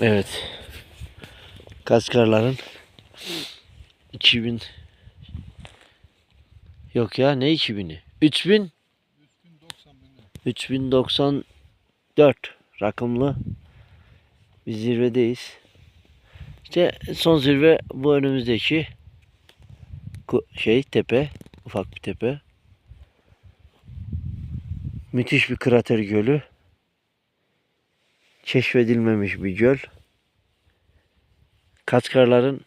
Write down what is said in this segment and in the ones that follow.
Evet. Kaskarların 2000 Yok ya ne 2000'i? 3000 3094 rakımlı bir zirvedeyiz. İşte son zirve bu önümüzdeki şey tepe, ufak bir tepe. Müthiş bir krater gölü. Keşfedilmemiş bir göl. Kaçkarların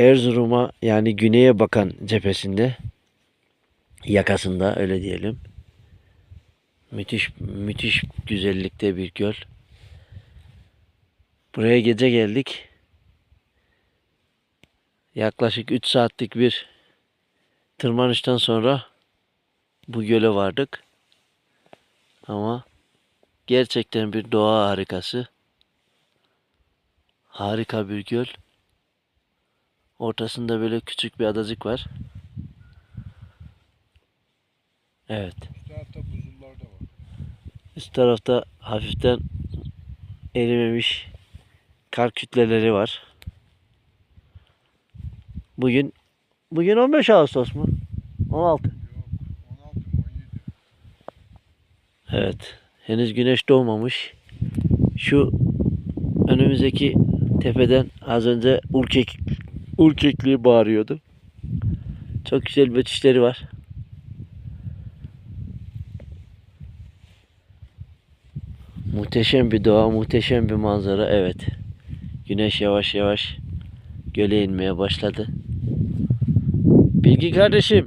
Erzurum'a yani güneye bakan cephesinde yakasında öyle diyelim. Müthiş müthiş güzellikte bir göl. Buraya gece geldik. Yaklaşık 3 saatlik bir tırmanıştan sonra bu göle vardık. Ama gerçekten bir doğa harikası. Harika bir göl. Ortasında böyle küçük bir adacık var. Evet. Üst tarafta buzullar da var. Üst tarafta hafiften erimemiş kar kütleleri var. Bugün bugün 15 Ağustos mu? 16. Yok 16 mı 17. Evet. Henüz güneş doğmamış. Şu önümüzdeki tepeden az önce urkek urkekliği bağırıyordu. Çok güzel betişleri var. Muhteşem bir doğa, muhteşem bir manzara. Evet. Güneş yavaş yavaş göle inmeye başladı. Bilgi kardeşim.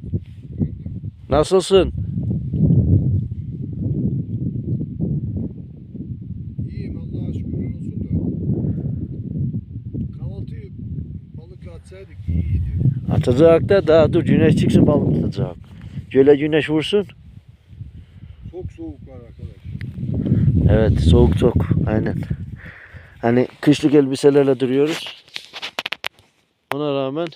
Nasılsın? İyiydi. Atacak da daha dur güneş çıksın balık tutacak. Göle güneş vursun. Çok soğuk var arkadaş. Evet soğuk çok aynen. Hani kışlık elbiselerle duruyoruz. Ona rağmen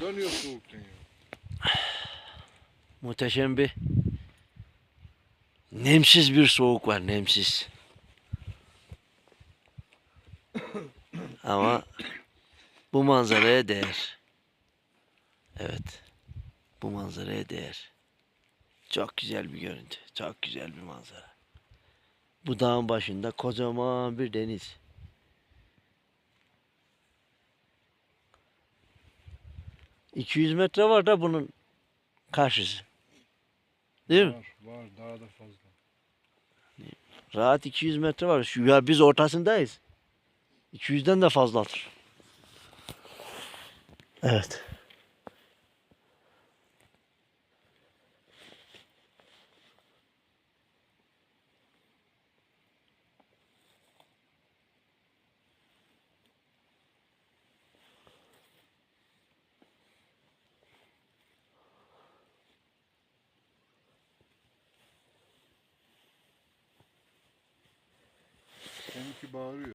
Dönüyor soğuktan ya. muhteşem bir nemsiz bir soğuk var nemsiz. Ama bu manzaraya değer. Evet. Bu manzaraya değer. Çok güzel bir görüntü. Çok güzel bir manzara. Bu dağın başında kocaman bir deniz. ...200 metre var da bunun karşısı. Değil mi? Var var daha da fazla. Rahat 200 metre var. Şu ya biz ortasındayız. 200'den de fazladır. Evet. Seninki bağırıyor.